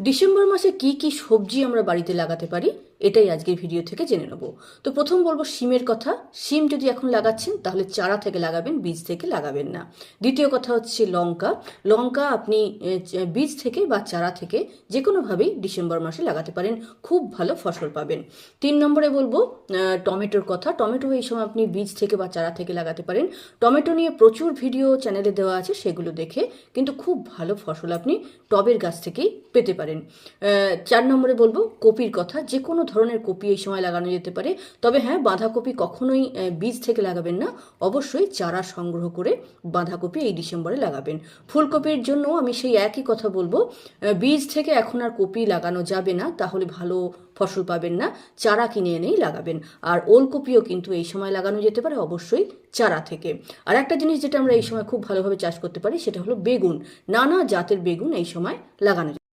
December মাসে কি কি সবজি আমরা বাড়িতে লাগাতে পারি? এটাই আজকের ভিডিও থেকে জেনে নেব। তো প্রথম বলব শিমের কথা। শিম যদি এখন লাগাচ্ছেন, তাহলে চারা থেকে লাগাবেন, বীজ থেকে লাগাবেন না। দ্বিতীয় কথা হচ্ছে লঙ্কা। লঙ্কা আপনি বীজ থেকে বা চারা থেকে যে কোনোভাবেই ডিসেম্বর মাসে লাগাতে পারেন, খুব ভালো ফসল পাবেন। তিন নম্বরে বলব টমেটোর কথা। টমেটো এই সময় আপনি বীজ থেকে বা চারা থেকে লাগাতে পারেন। টমেটো নিয়ে প্রচুর ভিডিও চ্যানেলে দেওয়া আছে, সেগুলো দেখে কিন্তু খুব ভালো ফসল আপনি টবের গাছ থেকেই পেতে পারেন। চার নম্বরে বলব, কপির কথা। যে কোনো ধরনের কপি এই সময় লাগানো যেতে পারে। তবে হ্যাঁ বাঁধাকপি কখনোই বীজ থেকে লাগাবেন না। অবশ্যই চারা সংগ্রহ করে বাঁধাকপি এই ডিসেম্বরে লাগাবেন। ফুলকপির জন্য আমি সেই একই কথা বলব বীজ থেকে এখন আর কপি লাগানো যাবে না, তাহলে ভালো ফসল পাবেন না। চারা কিনে এনেই লাগাবেন। আর ওলকপিও কিন্তু এই সময় লাগানো যেতে পারে, অবশ্যই চারা থেকে। আর একটা জিনিস যেটা আমরা এই সময় খুব ভালোভাবে চাষ করতে পারি, সেটা হলো বেগুন। নানা জাতের বেগুন এই সময় লাগানো